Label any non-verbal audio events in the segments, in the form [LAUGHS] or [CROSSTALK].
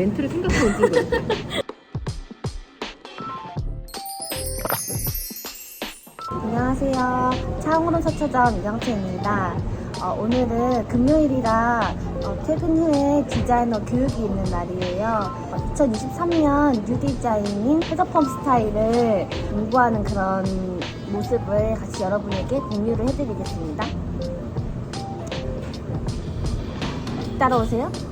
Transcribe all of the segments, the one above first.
멘트를 생각하고 있는 거야. 안녕하세요. 차홍으로 서초점 이경채입니다. 어, 오늘은 금요일이라 어, 퇴근 후에 디자이너 교육이 있는 날이에요. 어, 2023년 뉴 디자인인 헤더펌 스타일을 공부하는 그런 모습을 같이 여러분에게 공유를 해드리겠습니다. 따라오세요.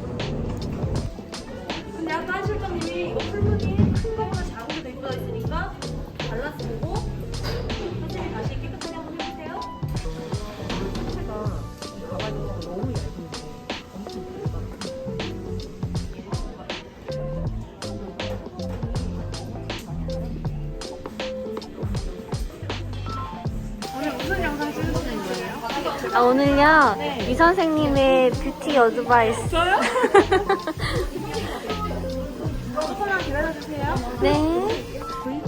아, 오늘요 이 선생님의 뷰티 어드바이스. 저요? 조금만 [LAUGHS] 기다려주세요. 네. 네.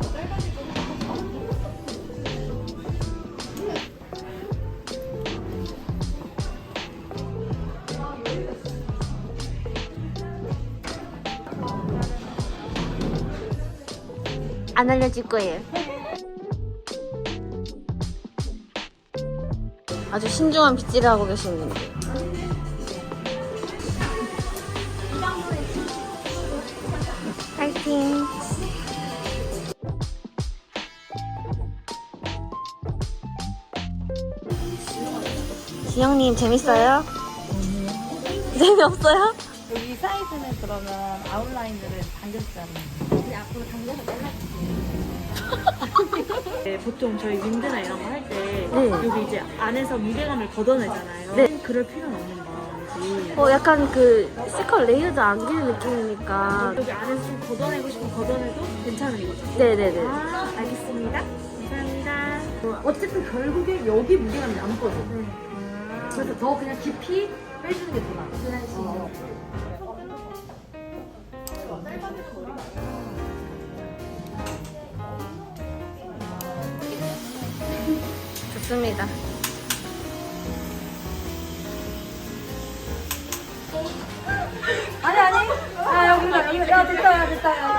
[LAUGHS] 안 알려줄 거예요. 아주 신중한 빗질을 하고 계시는데. 파이팅. 지영님 재밌어요? [LAUGHS] 재미없어요? 여기 사이즈는 그러면 아웃라인들을 당겼잖아요. 근데 앞으로 당겨서 잘라주세요. [LAUGHS] 네, 보통 저희 윈드나 이런 거 할때 네. 여기 이제 안에서 무게감을 걷어내잖아요. 네. 그럴 필요는 없는 마음이지. 어, 약간 그 시컬 레이어드 안기는 느낌이니까. 여기 안에서 좀 걷어내고 싶으면 걷어내도 괜찮은 거죠? 네네네. 아, 알겠습니다. 감사합니다. 어쨌든 결국에 여기 무게감이 남거든. 네. 그래서 더 그냥 깊이 빼주는 게 더 나아. 어. 좋습니다. 아니, 아니. 아, 여기다, 여기. 야, 됐다, 야, 됐다. 야,